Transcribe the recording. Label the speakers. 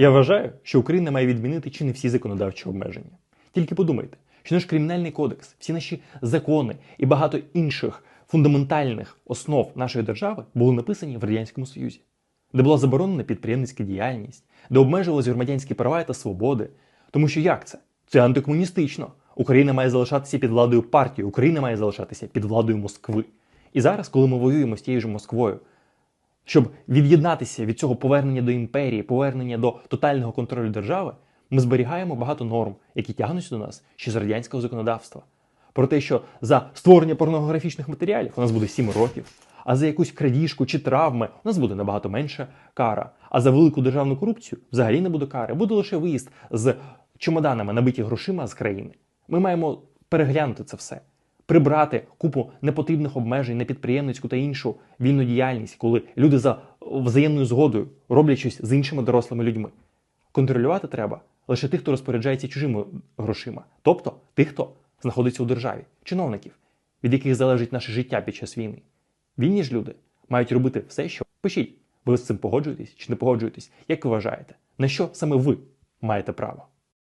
Speaker 1: Я вважаю, що Україна має відмінити чи не всі законодавчі обмеження. Тільки подумайте, що наш кримінальний кодекс, всі наші закони і багато інших фундаментальних основ нашої держави були написані в Радянському Союзі, де була заборонена підприємницька діяльність, де обмежувалися громадянські права та свободи. Тому що як це? Це антикомуністично. Україна має залишатися під владою партії, Україна має залишатися під владою Москви. І зараз, коли ми воюємо з тією ж Москвою, щоб від'єднатися від цього повернення до імперії, повернення до тотального контролю держави, ми зберігаємо багато норм, які тягнуться до нас ще з радянського законодавства. Про те, що за створення порнографічних матеріалів у нас буде 7 років, а за якусь крадіжку чи травми у нас буде набагато менша кара. А за велику державну корупцію взагалі не буде кари, буде лише виїзд з чемоданами, набиті грошима з країни. Ми маємо переглянути це все прибрати купу непотрібних обмежень на підприємницьку та іншу вільну діяльність, коли люди за взаємною згодою роблять щось з іншими дорослими людьми. Контролювати треба лише тих, хто розпоряджається чужими грошима, тобто тих, хто знаходиться у державі, чиновників, від яких залежить наше життя під час війни. Вільні ж люди мають робити все, що пишіть. Ви з цим погоджуєтесь чи не погоджуєтесь? Як ви вважаєте? На що саме ви маєте право?